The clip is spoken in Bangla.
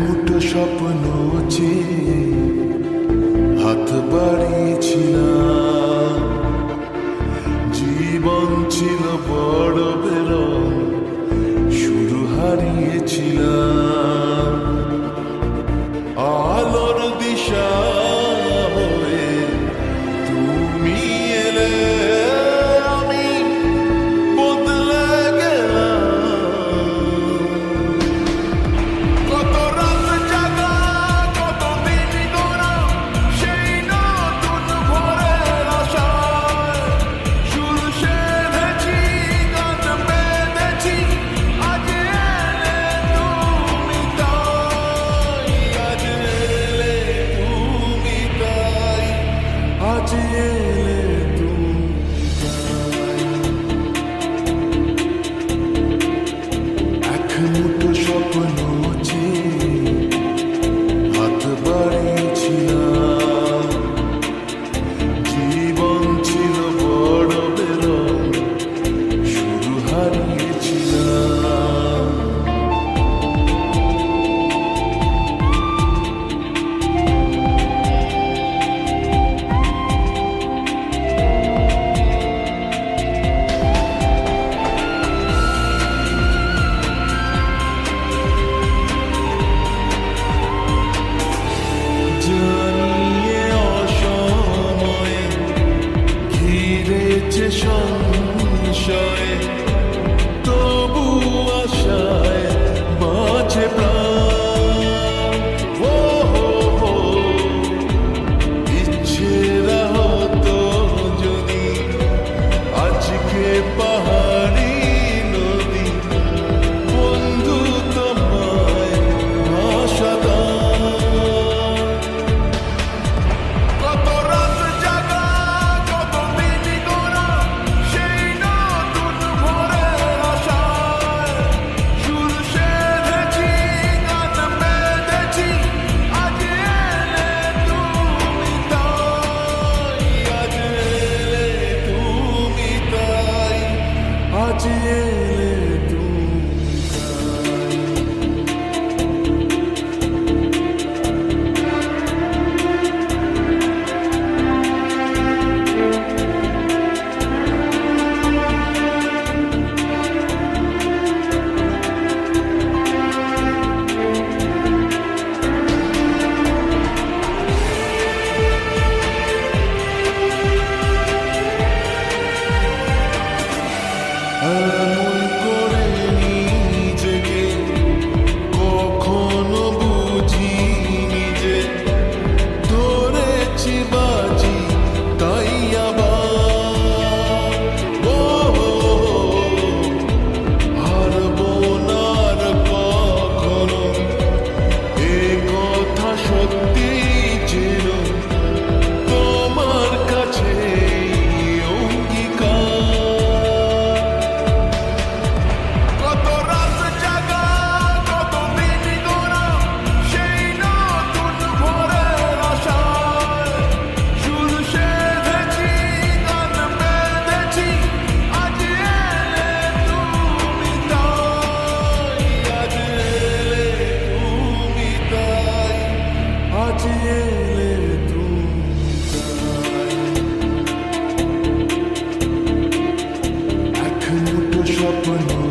মুঠো স্বপ্ন চেয়ে হাত বাড়িয়েছিলাম। জীবন ছিল বড় বেরং শুরু হারিয়েছিলাম। আলোর দিশা feeling. to know.